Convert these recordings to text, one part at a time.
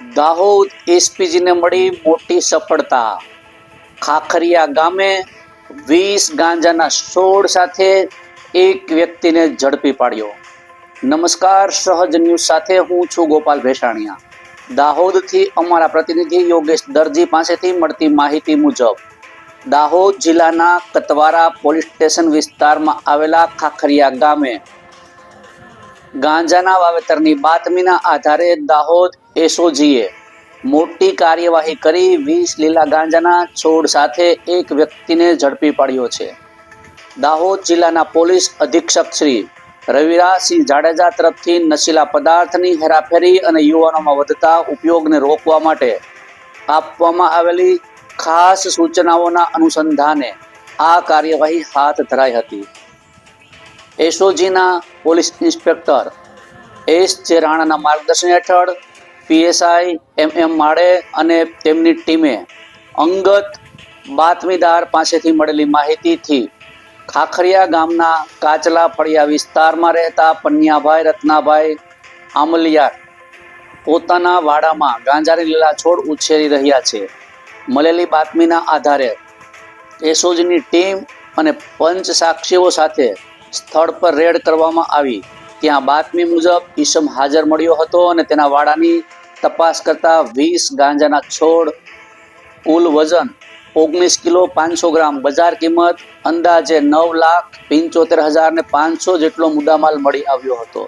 દાહોદ એસપીજીને મળી મોટી સફળતા. ખાખરિયા ગામે વીસ ગાંજાના છોડ સાથે એક વ્યક્તિને ઝડપી પાડ્યો. નમસ્કાર, સહજ ન્યૂઝ સાથે હું છું ગોપાલ ભેસાણીયા. દાહોદથી અમારા પ્રતિનિધિ યોગેશ દરજી પાસેથી મળતી માહિતી મુજબ, દાહોદ જિલ્લાના કતવારા પોલીસ સ્ટેશન વિસ્તારમાં આવેલા ખાખરિયા ગામે ગાંજાના વાવેતરની બાતમીના આધારે દાહોદ એસઓજીએ મોટી કાર્યવાહી કરી વીસ લીલા ગાંજાના છોડ સાથે એક વ્યક્તિને ઝડપી પાડ્યો છે. દાહોદ જિલ્લાના પોલીસ અધિક્ષક શ્રી રવિરાજસિંહ જાડેજા તરફથી નશીલા પદાર્થની હેરાફેરી અને યુવાનોમાં વધતા ઉપયોગને રોકવા માટે આપવામાં આવેલી ખાસ સૂચનાઓના અનુસંધાને આ કાર્યવાહી હાથ ધરાઈ હતી. એસઓજીના પોલીસ ઇન્સ્પેક્ટર એસ જે રાણાના માર્ગદર્શન હેઠળ પીએસઆઈ એમ એમ માળે અને તેમની ટીમે અંગત બાતમીદાર પાસેથી મળેલી માહિતીથી ખાખરિયા ગામના કાચલા ફળિયા વિસ્તારમાં રહેતા પન્યાભાઈ, રત્નાભાઈ આમલિયાર પોતાના વાડામાં ગાંજારી લીલા છોડ ઉછેરી રહ્યા છે. મળેલી બાતમીના આધારે એસઓજીની ટીમ અને પંચ સાક્ષીઓ સાથે સ્થળ પર રેડ કરવામાં આવી. ત્યાં બાતમી મુજબ ઈસમ હાજર મળ્યો હતો અને તેના વાડાની તપાસ કરતા વીસ ગાંજાના છોડ, કુલ વજન ઓગણીસ કિલો પાંચસો ગ્રામ. બજાર કિંમત અંદાજે નવ લાખ પંચોતેર હજાર ને પાંચસો જેટલો મુદ્દામાલ મળી આવ્યો હતો.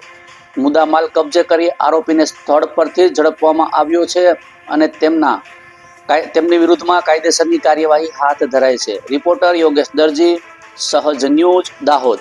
મુદ્દામાલ કબજે કરી આરોપીને સ્થળ પરથી ઝડપવામાં આવ્યો છે અને તેમના તેમની વિરુદ્ધમાં કાયદેસરની કાર્યવાહી હાથ ધરાઈ છે. રિપોર્ટર યોગેશ દરજી, સહજ ન્યૂઝ દાહોદ.